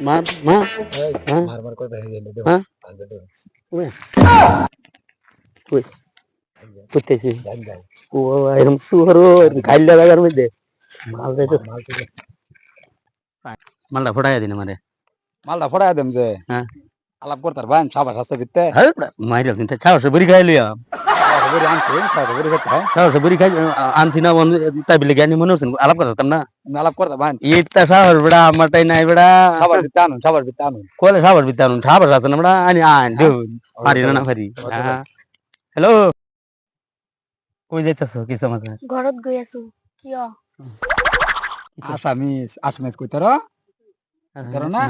মা মা এই, হ্যাঁ? মারমার করে গেলে দেবো। হ্যাঁ? দেবো। ওই করতেছি। ও এরকম সুহরো খাইলে লাগার মধ্যে মাল যাইতো মাল দে। মালটা ফোটাই দিন আমারে মালটা ফড়াই দেম যে হ্যাঁ। আলাপ করতার ভাই সাবাস আছে বিতে হ্যাঁ মাইরাল তিনটা ছাওসে বুড়ি খাই লিয়া বড়ি আনছি সাথে বড়ি খেতে হয়? ছাওসে বুড়ি খাই আনছি না বন্ধু তাই বলে জ্ঞানী মনে হচ্ছেন আলাপ করতাম না? আমি আলাপ করতাম ভাই ইটটা সাহর বেড়া আমারটাই নাই বেড়া। সাবার বিতে আনুন সাবার বিতে আনুন। কোলে সাবার বিতানুন সাবার আছে না বেড়া আনি আন দেউ না না হ্যালো। কই যাইতাছ কি সমাচার ঘৰত গৈ আছো কিয়? আসামিস আসামিস কইতার করো না?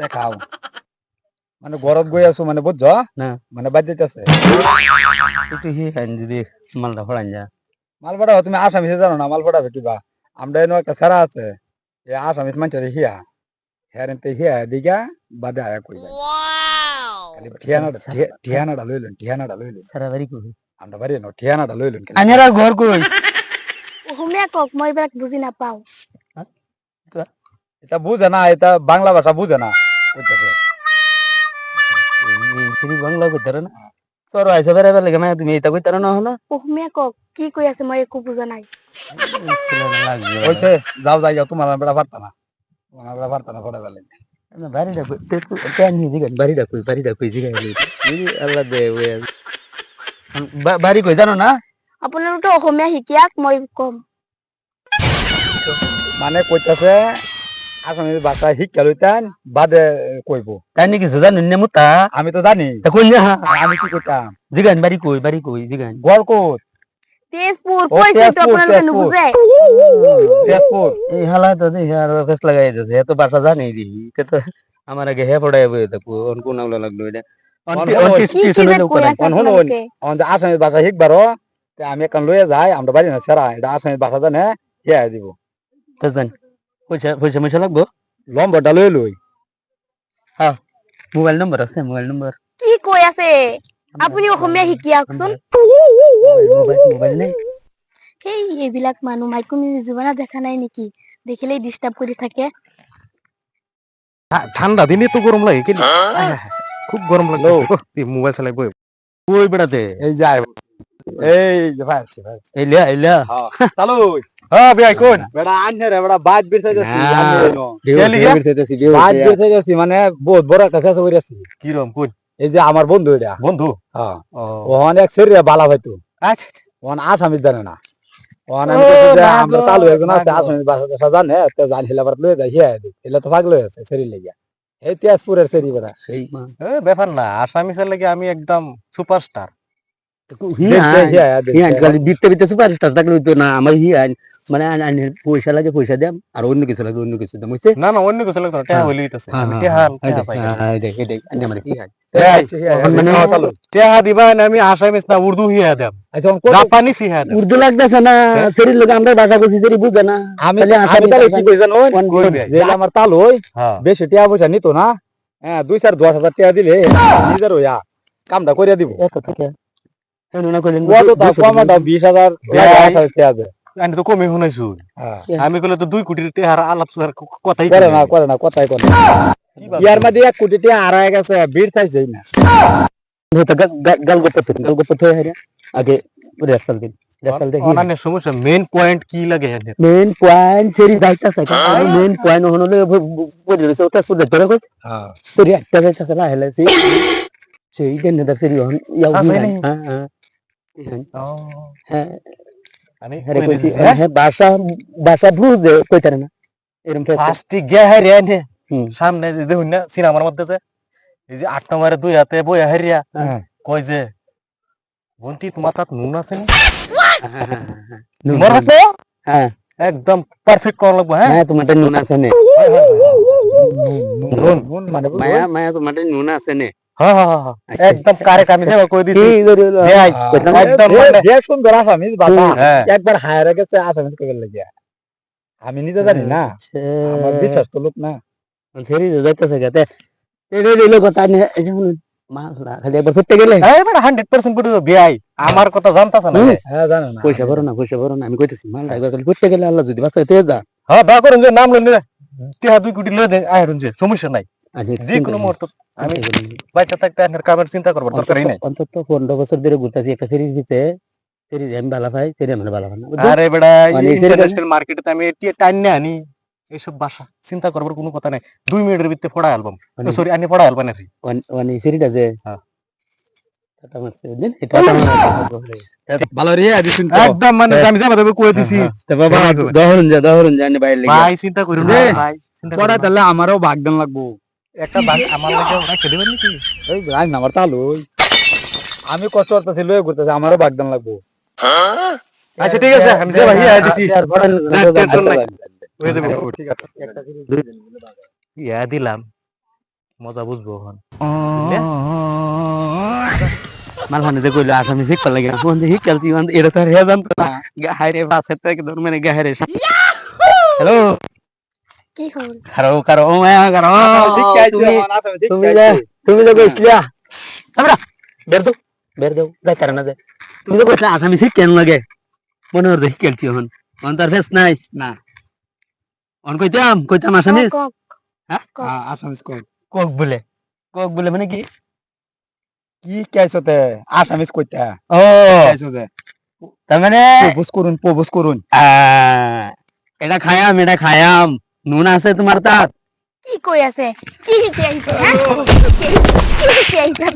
দেখাও। মানে গরত গই আছো মানে বুঝছ? না। মানে বাদ দিতেছে। মালটা ফড়ান যা মাল পড়াবো তুমি আসামিসে জানো না মাল পড়াবে কিবা আমরা এনে একটা সারা আছে এ আসামিস মানুষের হিয়া হ্যাঁ তে হিয়া দিগা বাদে আয়া কই যায় খালি ঠিয়ানাটা ঠিয়া- ঠিয়ানাটা লইলেন ঠিয়ানাটা লইলেন সারা বাড়ি কই আমরা বাড়ি ন ঠিয়ানাটা লইলেন। আনারা ঘর কই অসমীয়া কওক মই এইবিলাক বুজি নাপাওঁ এটা বুঝে না এটা বাংলা ভাষা বুঝে না কইতাছে এই বাংলা কইতার না আইসা বেড়া বেলা কেন তুমি কইতার না? হলো অসমীয়া কওক কি কৈ আছে মই একো বুজা নাই। কইছে যাও যাই যাও তোমার বেড়া পারতা না। তোমার বেড়া পারতা না পড়ে বেলেন কেন জিগান বাড়িটা কই বাড়িটা কই জিগাই আল্লাহ দে ওয়ে কই জানো না? আপোনালোকে অসমীয়া শিকিয়াক মই কম। মানে কইতাছে আসামিস ভাষা শিক্ষা লইতেন বাদে কইব তাই জানো নে মুতা আমি তো জানি তা কোন যা আমি কি কইতাম জিগান বাড়ি কই বাড়ি কই জিগান তেজপুৰ। নুবুজে তেজপুর এই হালা তো দেখি আর ফেস লাগাই দিতে এত ভাষা জানি দি তো আমার আগে হে পড়াই বই তো কোন লাগল এটা আসামিস ভাষা শিখবার আমি এখন লইয়া যাই আমরা বাড়ি না সেরা এটা আসামিস ভাষা জানে হিয়া দিব তো জান পয়সা পয়সা ময়সা লাগবো? লম্বরটা লই। লই মোবাইল নম্বর আছে মোবাইল নম্বর। কি কৈ আছে? আপুনি অসমীয়া মোবাইল নেই। সেই এইবিলাক মানুহ মাইকমি জীৱনত দেখা নাই নেকি? দেখিলেই ডিষ্টাৰ্ব কৰি থাকে। ঠান্ডা দিনে তো গরম লাগে কিন্তু। খুব গরম লাগে। মোবাইল চালাই বই কই বেড়াতে এই যাই এই যে ভাই আছে, ভাই আছে। এলিয়া এলিয়া। চালু। হ্যাঁ বিয়াই কোন বেড়া আনছে রে বেড়া বাদ বিরতে গেছি না। আমি বাদ বিরতে গেছি মানে বহুত বড় একটা ফেসে কইরাছি কিরম কোন এই যে আমার বন্ধু এটা। বন্ধু? হ্যাঁ। এক শরীরে বালা হয়তো আচ্ছা ওখানে আসামি জানে না। ওখানে আমি কইছি যে না আমরা চালু একজন আছে আসামি বাসা জানে তো জান হিলা বার লয়ে যায় হিয়া তো পাগল হয়ে আছে শরীর লেগে এই তেজপুরের শরীর বেড়া সেই ব্যাপার না আসামিসের লাগে আমি একদম সুপারস্টার। বিতে বিতে সুপারস্টার থাকলে তো না আমার হিয়ান মানে আন- আন পয়সা লাগে পয়সা দেম আর অন্য কিছু লাগে অন্য কিছু দেম বুঝছে? না না অন্য কিছু টেহা হ্যাঁ। হইলে হ্যাঁ, হ্যাঁ, মানে- দিবা না আমি আসামিস না উর্দু হিয়া আচ্ছা, জাপানি হিয়া উর্দু লাগতেছে না শরীর লোক আমরা ভাষা কইছি শরীর বুঝে না। আমি আমি তাহলে কি? যে আমার তালু ওই হ্যাঁ। বেশি টিয়া পয়সা নিত না। হ্যাঁ দুই চার দশ হাজার টাকা দিলে নিজের হইয়া কামটা করে দিব। এত থেকে আমি তো কমে শুনাইছু হ্যাঁ। আমি কইলে তো দুই কোটি টেহার আলাপ কথাই করে না করে না কথাই করে ইয়ার মধ্যে এক কোটি টাকা হারায় গেছে ভিড় চাইছেই না। গাল গপ্প গাল গপ্প থই হারে আগে রেসাল দিন রেসাল দেখি। অনান্য সমস্যা মেইন পয়েন্ট কি লাগে মেন পয়েন্ট সেরি যাইতাছে কারণ মেন পয়েন্ট হলো বলি রয়েছে ওটা সুদে ধরে কই? হ্যাঁ। সেরি একটা যাইতাছে না হেলে সেই দেন দার সেরি হন ইয়া হ্যাঁ হ্যাঁ। হ্যাঁ আমি আরে কইছি হ্যাঁ ভাষা ভাষা বুঝে কইতারে না এরকম ফেস গে হারিয়া এনে সামনে যে দেখুন না সিনেমার মধ্যে যে এই যে আট নম্বরে দুই হাতে বই হারিয়া হ্যাঁ। কই যে বন্টি তোমার তাত নুন আছে নি নুন, হ্যাঁ একদম পারফেক্ট করা লাগবে হ্যাঁ হ্যাঁ তোমারটা নুন আছে নে মানে মায়া মায়া তোমারটা নুন আছে নে হ্যাঁ হ্যাঁ হ্যাঁ, হ্যাঁ একদম কারেক্ট আমি কই দিছি। একদম যে- মানে- সুন্দর বাবা। হ্যাঁ। একবার হায়ারে গেছে আসামিস কবে লাগিয়া আমি নিজে জানি না। আমার বিশ্বাস তো লোক না। ফেরি যাইতেছে গাতে কথা নে এই যে শুনুন, মাল না খালি একবার করতে গেলে। এই বেটা 100% পুরো আমার কথা জানতাছ না। হ্যাঁ জানো না। পয়সা ভরো না পয়সা ভরো না আমি কইতেছি মাল একবার খালি করতে গেলে আল্লাহ যদি বাঁচাই তুই যা। হ্যাঁ দয়া করুন যে নাম দুই কোটি লয়ে দে আয়রন যে সমস্যা নাই। যে কোনো মুহূর্ত আমি বাচ্চা থাকতে আপনার কামের চিন্তা করবার দরকারই নাই। অন্তত পনেরো বছর ধরে ঘুরতেছি একটা সিরিজ দিতে। সিরিজ আমি ভালো পাই সিরিজ আমি ভালো পাই না। আরে বেটা ইন্টারন্যাশনাল মার্কেটে আমি টিয়া টাইম না আনি। এইসব চিন্তা করবার কোনো কথা নাই। দুই মিনিটের ভিতরে পড়া অ্যালবাম মানে- সরি আনি পড়া অ্যালবাম নাকি ওয়ান- ওয়ান সিরিজ আছে হ্যাঁ। টাটা মারছে, বুঝলেন? এই টাটা মারছে। ভালো রে একদম মানে আমি যাবা দেবে কয়ে দিছি। বাবা হ্যাঁ। দহরুন যা দহরুন যা বাইরে ভাই চিন্তা করুন ভাই চিন্তা পড়া করুন না। তাহলে আমারও বাগদান লাগবো। একটা বাগ আমার লাগে ওরা খেতে পারি নাকি? এই রাজ নাম্বার তালু আমি কষ্ট করতেছি লয়ে ঘুরতেছি আমারও বাগদান লাগবো। আচ্ছা ঠিক আছে আমি যাবা হিয়া দিছি। আর পড়ান যা, টেনশন নাই। আচ্ছা, হয়ে যাবে ঠিক আছে। ইয়া দিলাম। মজা বুঝব এখন। মালহানে যে কইলো আসামি শিখতে লাগে ফোন দিয়ে শিখালছি মানে এটা তো আর হে জানতো না। গাহারে বাসে থেকে ধর মানে গাহারে হ্যালো কি খবর কারও কারও মায়া কারও তুমি তুমি আছে যে তুমি যে কইছিলা আমরা বের দাও বের দাও যাই তারা না যায় তুমি তো কইছিলা আসামি কেন লাগে। মনে হর দেখি খেলছি এখন অন তার ফেস নাই। না। অন কইতাম কইতাম আসামি কক, আসামিস কই কক। বলে। কক বলে মানে কি? কি কাইছতে আসামিস কইতা ও কাইছতে তার মানে প্রপোজ করুন প্রপোজ করুন। আহ, এটা খায়াম এটা খায়াম নুন আছে তোমার তাত? কি কই আছে? কি কি আইছে হ্যাঁ কি কি আহিছে?